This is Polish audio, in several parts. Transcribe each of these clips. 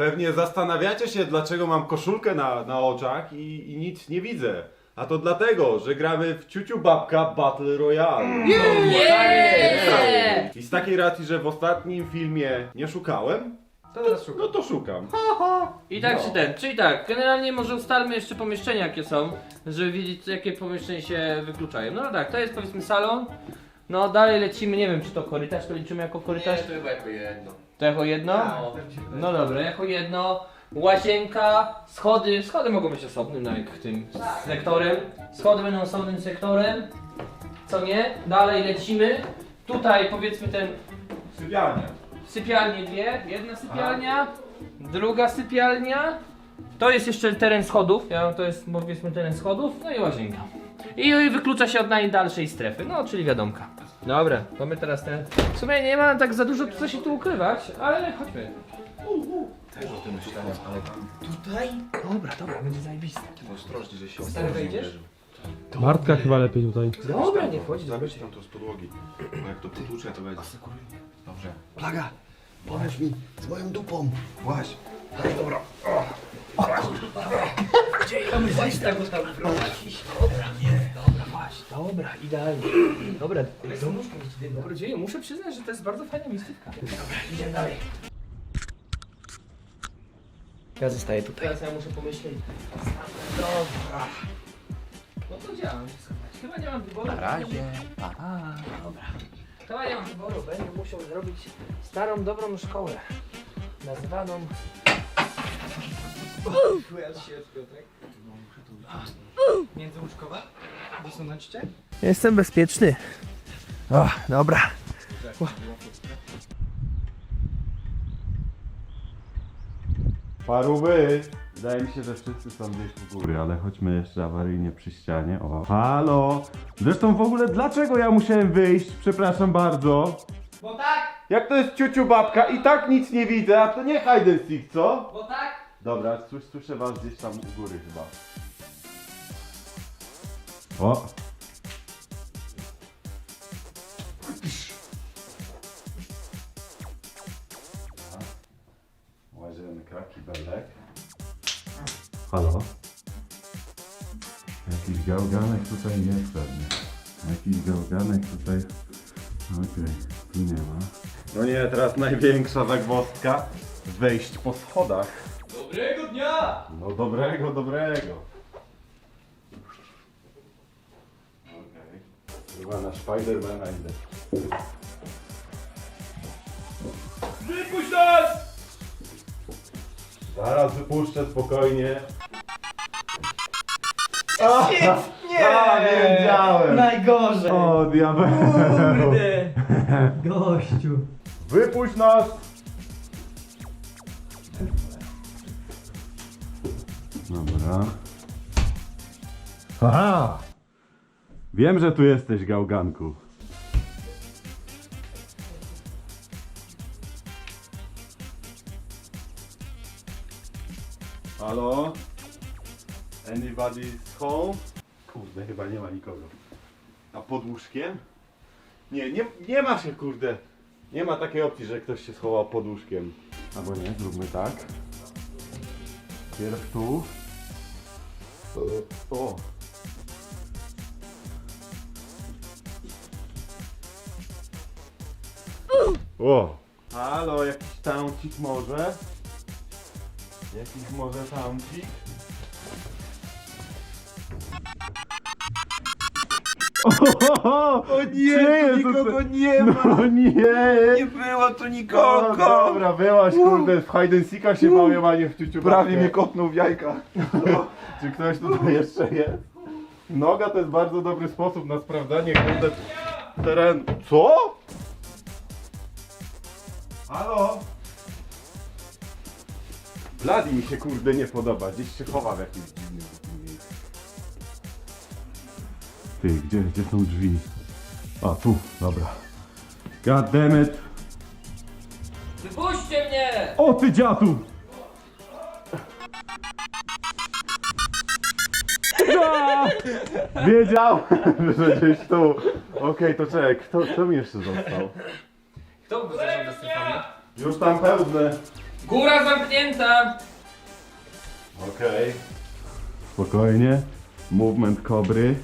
Pewnie zastanawiacie się, dlaczego mam koszulkę na, na oczach i, i nic nie widzę. A to dlatego, że gramy w Ciuciu Babka Battle Royale. Yeah! I z takiej racji, że w ostatnim filmie nie szukałem, To teraz szukam. no to szukam. I tak No. czy ten, czyli tak, generalnie może ustalmy jeszcze pomieszczenia jakie są, żeby wiedzieć jakie pomieszczenia się wykluczają. No tak, to jest powiedzmy salon. No dalej lecimy, nie wiem czy to korytarz, to liczymy jako korytarz. to chyba jako jedno. To jako jedno? No. No dobra, jako jedno. Łazienka, schody, schody mogą być osobnym na tym sektorem. Schody będą osobnym sektorem. Co nie? Dalej lecimy. Tutaj powiedzmy ten Sypialnia. sypialnie dwie. Jedna sypialnia, druga sypialnia. To jest jeszcze teren schodów. Ja, to jest powiedzmy teren schodów. No i łazienka. I wyklucza się od najdalszej strefy, no czyli wiadomka. Dobra, to my teraz ten. W sumie nie ma tak za dużo co się tu ukrywać, ale chodźmy. Też o tym myślałem, ale tutaj? Dobra, dobra, będzie zajebiste. Ostrożnie, że się Stary, wejdziesz? Bartka chyba lepiej tutaj. Dobra, nie wchodzi. Zabierz tam to z podłogi. Bo jak to potłucze, to będzie. Dobrze. Plaga, pomóż mi z moją dupą. Właź. Weź tego tam prowadzić. Dobra, nie. Dobra, właśnie, dobra, idealnie. Dobra, dobra, dzieje, muszę przyznać, że to jest bardzo fajna miejscówka. Dobra, idziemy dalej. Ja zostaję tutaj. Teraz ja muszę pomyśleć. Dobra. No to działam się schować. Chyba nie mam wyboru. Na razie. Dobra. Chyba nie mam wyboru. Będę musiał zrobić starą, dobrą szkołę. Nazwaną... Międzyłóżkowa? Wysunąć cię? Jestem bezpieczny. O, dobra. Paruby! Wydaje mi się, że wszyscy są gdzieś u góry, ale chodźmy jeszcze awaryjnie przy ścianie. O, halo! Zresztą w ogóle dlaczego ja musiałem wyjść? Przepraszam bardzo. Bo tak, Jak to jest ciuciu babka i tak nic nie widzę, a to nie hide and seek, co? bo tak. Dobra, słys- słyszę was gdzieś tam u góry chyba. O! Łazienka, kibelek. Halo? Jakiś gałganek tutaj jest pewnie. Jakiś gałganek tutaj... Okej, tu nie ma. No nie, teraz największa zagwozdka. Wejść po schodach. Dobrego dnia! No dobrego, dobrego. Okej. Chyba na Spidermana idę. Wypuść nas! Zaraz wypuszczę spokojnie. A, nie! A, wiedziałem! Najgorzej! O, diabeł! Kurde! Gościu! Wypuść nas! Dobra. Aha! Wiem, że tu jesteś, gałganku. Halo? Anybody's home? Kurde, chyba nie ma nikogo. A pod łóżkiem? Nie, nie, nie ma się, kurde. Nie ma takiej opcji, że ktoś się schował pod łóżkiem. Albo nie, zróbmy tak. Pierw tu. O. O. Halo, jakiś tamcik może? Jakiś może tamcik? O, nie, nikogo nie ma! No nie! Nie było tu nikogo! dobra, byłaś kurde, w hide and seeka się bawię, a nie w ciuciu Prawie mnie kopnął w jajka. Czy ktoś tutaj jeszcze jest? Noga to jest bardzo dobry sposób na sprawdzanie kurde terenu. Co? Halo? Bladi mi się kurde nie podoba, gdzieś się chowa w jakimś dziwnym miejscu. Ty, gdzie, gdzie są drzwi? A, tu, dobra. God damn it. Wypuśćcie mnie! O ty dziadu! Ja! Wiedziałem, że gdzieś tu. Okej, to czekaj, kto, kto mi jeszcze został? Kto był zarządza Stefana? Już tam pełne. Góra zamknięta! Okej. Spokojnie. Movement kobry.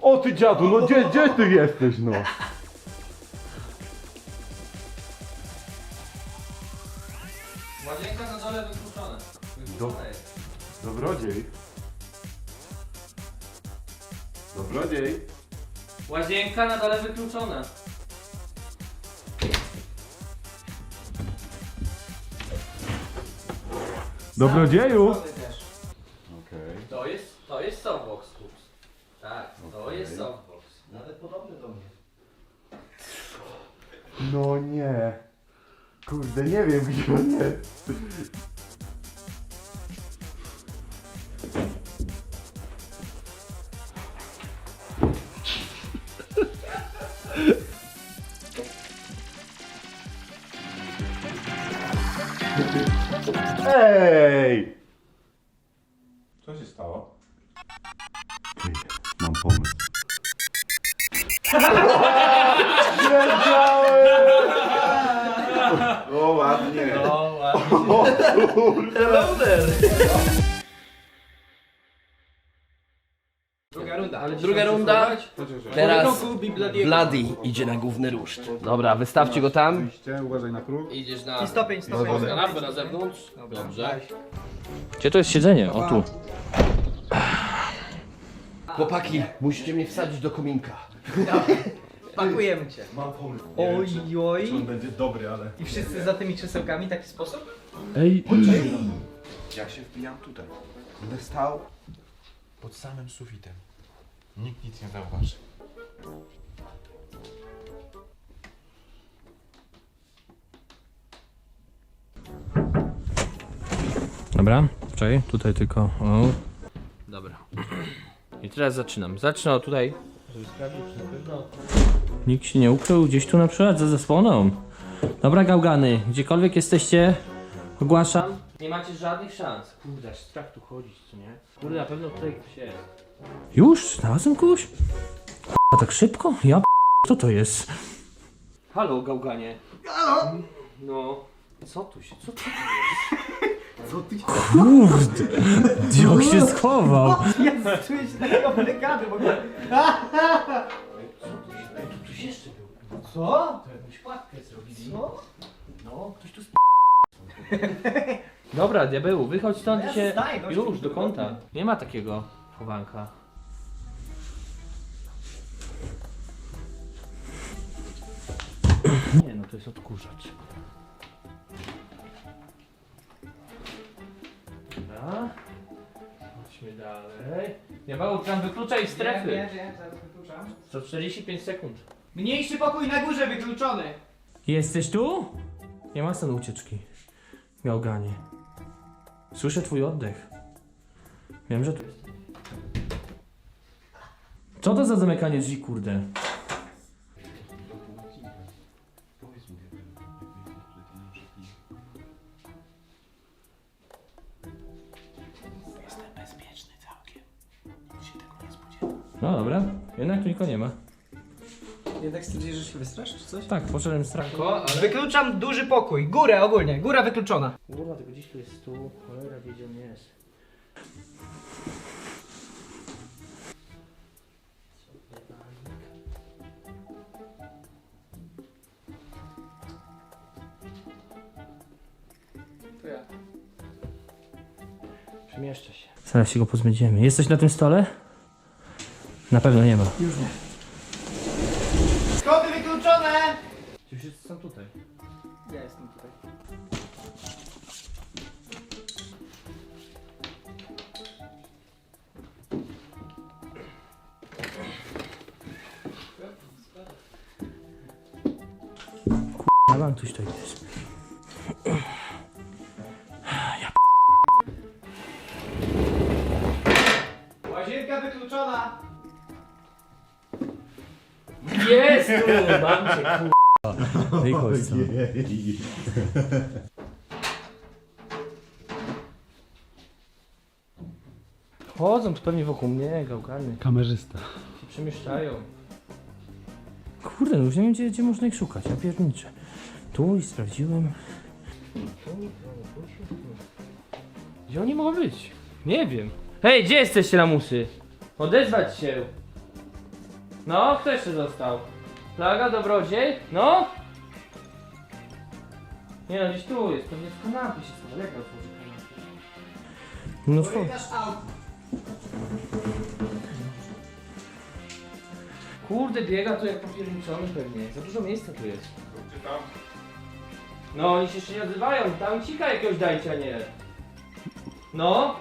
O ty dziadu, no gdzie, gdzie ty jesteś no? Łazienka na dole wykluczona. Wykluczona Dobrodziej. Dobrodziej. Łazienka na dole wykluczona. Dobrodzieju. Schody też. Okej. To jest, to jest softbox, Kups. Tak, to Okej. jest softbox. Nawet podobny do mnie. No nie. Kurde, nie wiem gdzie on jest. Druga runda. Teraz Bloody idzie na główny ruszt. Dobra, wystawcie go tam. Oczywiście, uważaj na próg. Idziesz na... I stopień, stopień. Na lampę na zewnątrz. Dobrze. Gdzie to jest siedzenie? O tu. Chłopaki, musicie mnie wsadzić do kominka. Pakujemy cię. Mam pomysł. Oj, Czy oj. on będzie dobry, ale... I wszyscy za tymi krzesełkami w taki sposób? Ej, Ja się wbijam tutaj. Będę stał pod samym sufitem. Nikt nic nie zauważy. dobra, czekaj, tutaj tylko, o. Dobra. I teraz zaczynam. Zacznę od tutaj. Żeby sprawdzić, czy na pewno... Nikt się nie ukrył gdzieś tu na przykład za zasłoną. Dobra, gałgany, gdziekolwiek jesteście, ogłaszam. Nie macie żadnych szans. Kurde, aż strach tu chodzić, co nie? Kurde, na pewno tutaj ktoś jest. Już? Znalazłem kogoś? A tak szybko? Ja p... Kto to jest? Halo, gałganie. Halo? No. Co tu się, co tu Kurde, jak się schował. Ja czuję się takiego blekady w ogóle. Ktoś jeszcze był. Co? To jakąś płatkę zrobili. Co? No, ktoś tu sp... Dobra, diabeł, wychodź stąd i Ja się... gościu, Już, do kąta. Nie ma takiego chowanka. Nie no, to jest odkurzacz. Dobra. Chodźmy dalej. Diabeł, tam wykluczaj strefy. Wiem, wiem, zaraz wykluczam. Co 45 sekund. Mniejszy pokój na górze wykluczony. Jesteś tu? Nie ma stanu ucieczki. Gałganie. Słyszę twój oddech. Wiem, że tu jest. Co to za zamykanie drzwi, kurde? No dobra, jednak tu nikogo nie ma. Jednak stwierdziłeś, że się wystrasz czy coś? Tak, poszedłem strach. Wykluczam duży pokój. Górę ogólnie. Góra wykluczona. Kurwa, tylko gdzieś tu jest stół. Cholera wie, gdzie on jest. Przemieszcza się. Zaraz się go pozbędziemy. Jesteś na tym stole? Na pewno nie ma. Schody wykluczone! Ci wszyscy są tutaj. Ja jestem tutaj. Ja mam ktoś tutaj jest. Mam cię, kurwa. No i chodź co. Chodzą tu pewnie wokół mnie, gałgany. Kamerzysta. przemieszczają. Kurde, no już nie wiem gdzie, gdzie można ich szukać, ja pierniczę. Tu i sprawdziłem. Gdzie oni mogą być? Nie wiem. Hej, gdzie jesteście lamusy? Odezwać się. No, kto jeszcze został? Plaga, dobrodziej? No? Nie no, gdzieś tu jest, pewnie w kanapie się schował. Jak otworzy kanapę? No co? Kurde, biega tu jak popierniczony pewnie. Za dużo miejsca tu jest. No, oni się jeszcze nie odzywają. Tam cika jakiegoś dajcie, a nie. No.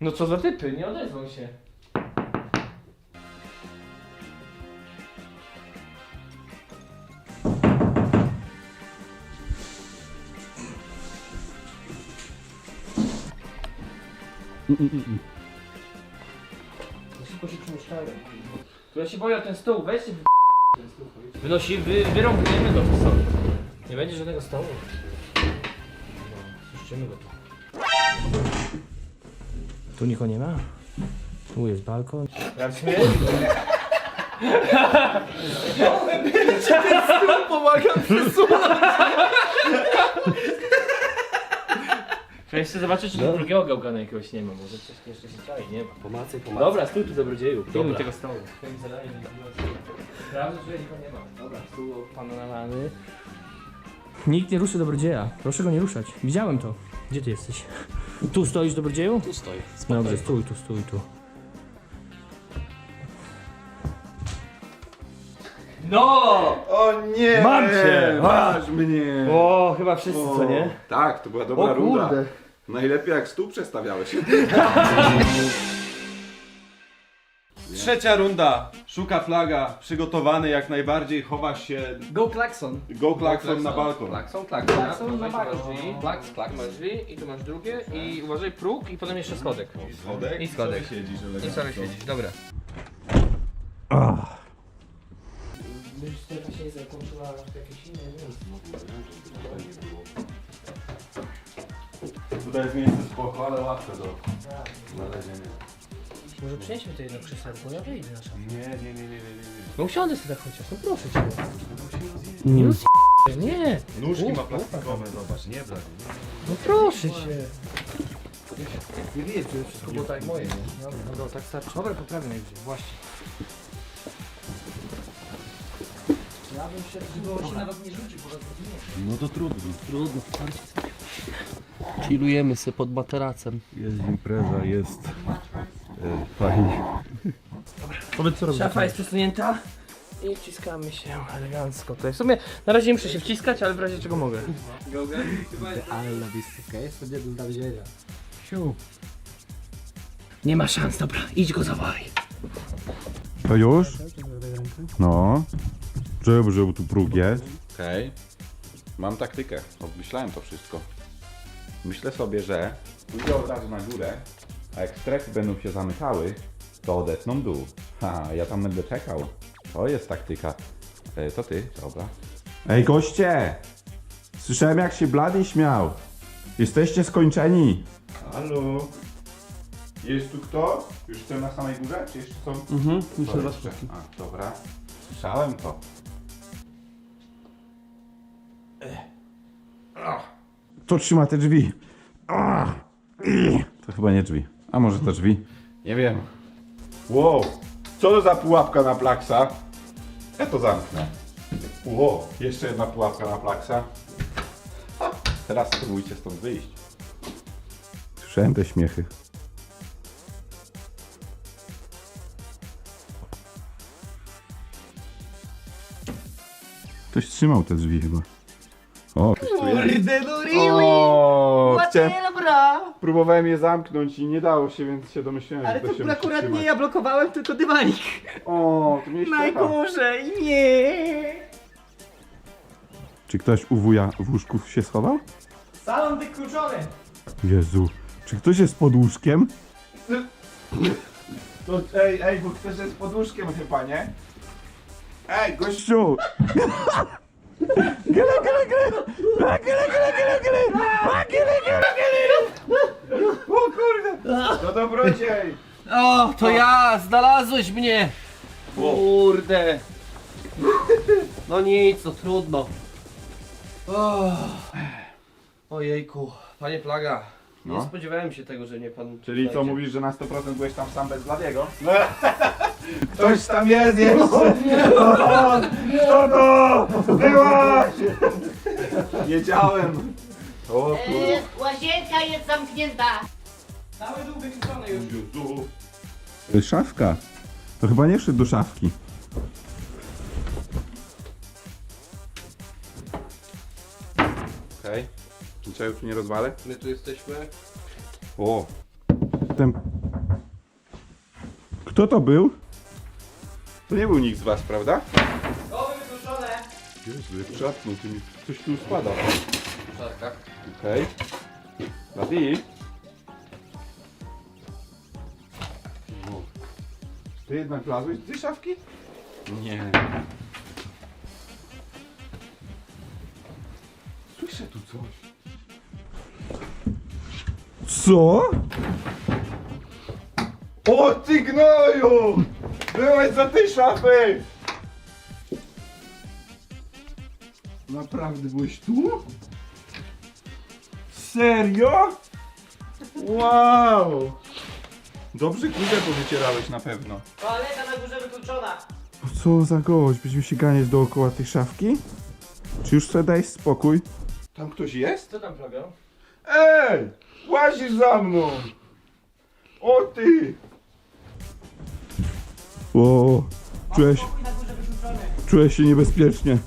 No co za typy, nie odezwą się. Szybko się przemieszczają. To ja się boję o ten stół, wy... ten stół. Wynosi, wy, wyrąbniemy go tu stąd. Nie będzie żadnego stołu. No, Spuszczymy go tu. Tu nikogo nie ma? Tu jest balkon. Ja śmieję? Pomagam Chcę jeszcze zobaczyć, czy tu drugiego gałgana jakiegoś nie ma. Może coś jeszcze się czai, nie ma. Pomacaj, pomacaj. Dobra, stój tu dobrodzieju. Pilnuj tego stołu. Twoim zadaniem Sprawdzę, że nikogo nie ma. Dobra, stół opanowany. Nikt nie ruszy dobrodzieja. Proszę go nie ruszać. Widziałem to. Gdzie ty jesteś? Tu stoisz dobrodzieju? Tu stoi. Dobrze, stój tu, stój tu. No! O nie! Mam cię! Masz mnie! O, chyba wszyscy, co nie? Tak, to była dobra O runda. Najlepiej jak stół przestawiałeś. Trzecia runda. Szuka flaga. Przygotowany jak najbardziej. Chowa się. Go Klaxon. Go klakson na balkon. Klakson, klakson. Klakson na Masz balkon. drzwi. Klaks, klaks. Masz drzwi i tu masz drugie i uważaj próg i potem jeszcze schodek. Schodek? I schodek. Sobie siedzisz I elegancko. sobie siedzisz, dobra. Byś teraz się zakończyła jakieś Tutaj jest miejsce spoko, ale łatwe do znalezienia. Może przynieśmy to jedno krzesełko, ja wyjdę na szafę. Nie, nie, nie, nie, nie, nie. No usiądę sobie tak chociaż, no proszę cię. Nie, no s- nie. Nóżki ma plastikowe, zobacz, nie blady. No proszę cię. Nie wiecie, to wszystko było tak moje, nie? Dobra, dobra, tak starczy. Dobra, poprawię najwyżej, właśnie. Ja bym się, żeby on się nawet nie rzucił, bo rozumiem. No to trudno. Trudno. Chillujemy sobie pod materacem. Jest impreza, jest e, fajnie. Powiedz co robisz. Szafa jest przesunięta i wciskamy się elegancko. Tutaj w sumie na razie nie muszę się wciskać, ale w razie czego mogę. Ale na wizytkę jest to nie do wzięcia. Nie ma szans, dobra, idź go zawołaj. To już? No. Żeby, żeby tu próg jest. Okej. Mam taktykę. Obmyślałem to wszystko. Myślę sobie, że pójdę od razu na górę, a jak strefy będą się zamykały, to odetną dół. Ha, ja tam będę czekał. To jest taktyka. E, to ty, dobra. Ej goście! Słyszałem jak się Blady śmiał. Jesteście skończeni. Halo? Jest tu kto? Już jestem na samej górze? Czy jeszcze są? Mhm, To jeszcze. A, dobra. Słyszałem to. To trzyma te drzwi. I. To chyba nie drzwi. A może to drzwi? Nie wiem. Wow. Co to za pułapka na plaksa? Ja to zamknę. Wow. Jeszcze jedna pułapka na plaksa. Ha, Teraz spróbujcie stąd wyjść. Słyszałem te śmiechy. Ktoś trzymał te drzwi chyba. O, tu. Kurde, no really? O, chciałem, Dobra. próbowałem je zamknąć i nie dało się, więc się domyśliłem, Ale że to to się musi akurat nie trzymać. ja blokowałem, tylko dywanik. O, to miałeś pecha. Najgorzej, nie. Czy ktoś u wuja w łóżku się schował? Salon wykluczony. Jezu, czy ktoś jest pod łóżkiem? To, ej, ej, bo ktoś jest pod łóżkiem chyba, nie? Ej, gościu! Gele, gele, gele! A, Gele, gele, gele, gele! A, Gele, gele, gele! O kurde! To dobrodziej! O, to ja! Znalazłeś mnie! Kurde! No nic, to trudno. O, ojejku, panie Plaga. Nie No. spodziewałem się tego, że nie pan. Czyli co, znajdzie. mówisz, że na 100% byłeś tam sam bez Bladiego? Ktoś tam jest jeszcze! Kto to? Byłaś! Wiedziałem. O E, łazienka jest zamknięta. Cały dół wyczyszczony już. Szafka. To chyba nie szedł do szafki. Okej. Niczego tu nie rozwalę? My tu jesteśmy. O. Ten... Kto to był? To nie był nikt z was, prawda? To wyczyszczone. Jezu, jak czapnął tymi coś tu spada. Szarka. Okej. Bladi? O. Ty jednak wlazłeś do tej szafki? Nie. Słyszę tu coś. Co? O ty gnoju! Byłeś za tej szafy! Naprawdę byłeś tu? Serio? Wow! Dobrze kurze powycierałeś na pewno. Toaleta na górze wykluczona. Co za gość? Będziemy się ganiać dookoła tej szafki? Czy już sobie dajesz spokój? Tam ktoś jest? Co tam Plaga? Ej! Łazisz za mną! O ty! O, czułeś, czułeś się niebezpiecznie.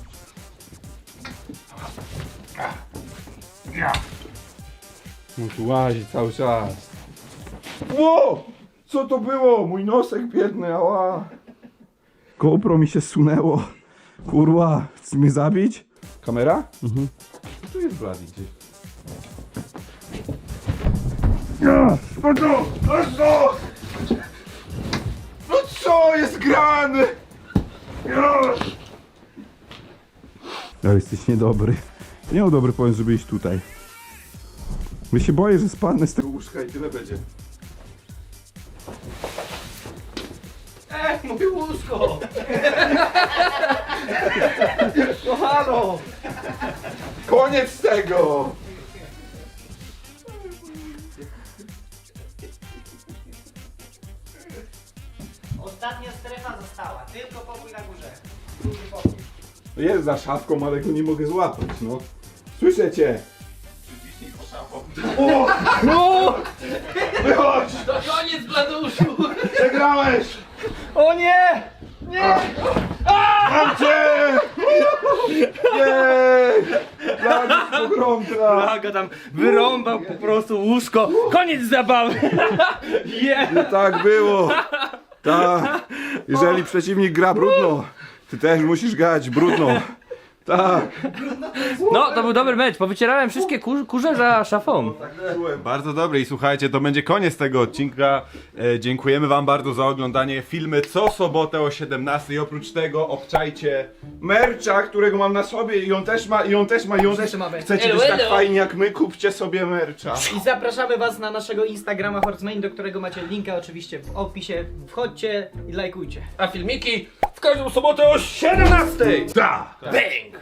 No tu łazi cały czas. Ło! Co to było? Mój nosek biedny, ała! GoPro mi się sunęło. Kurwa, chcesz mnie zabić? Kamera? Mhm. Tu jest Blady gdzieś. Ja! No co? No? No co jest grane? Ja! Jesteś niedobry. Nie był dobry pomysł, żeby iść tutaj. Ja się boję, że spadnę z tego łóżka i tyle będzie. Ej, moje łóżko! No halo! Koniec tego! Ostatnia strefa została, tylko pokój na górze. Jest za szafką, ale go nie mogę złapać, no. Słyszę cię! O! No! Wychodź! To koniec Bladuszu! Przegrałeś! O nie! Mam cię! Nie! Blady pogromca! Plaga tam wyrąbał po prostu łóżko. Koniec zabawy! Je! Tak było! Tak! Jeżeli przeciwnik gra brudno, ty też musisz grać brudno. Tak! No, to był dobry mecz. Powycierałem wszystkie kur kurze za szafą. Bardzo dobry i słuchajcie, to będzie koniec tego odcinka. E, dziękujemy wam bardzo za oglądanie. Filmy co sobotę o 17 i oprócz tego obczajcie Mercza, którego mam na sobie i on też ma, i on też ma, i on też mamy. Chcecie Elo, być tak elo. fajni jak my? Kupcie sobie mercza. I zapraszamy was na naszego Instagrama Horseman, do którego macie linka oczywiście w opisie. Wchodźcie i lajkujcie. A filmiki w każdą sobotę o 17! Da! Bang!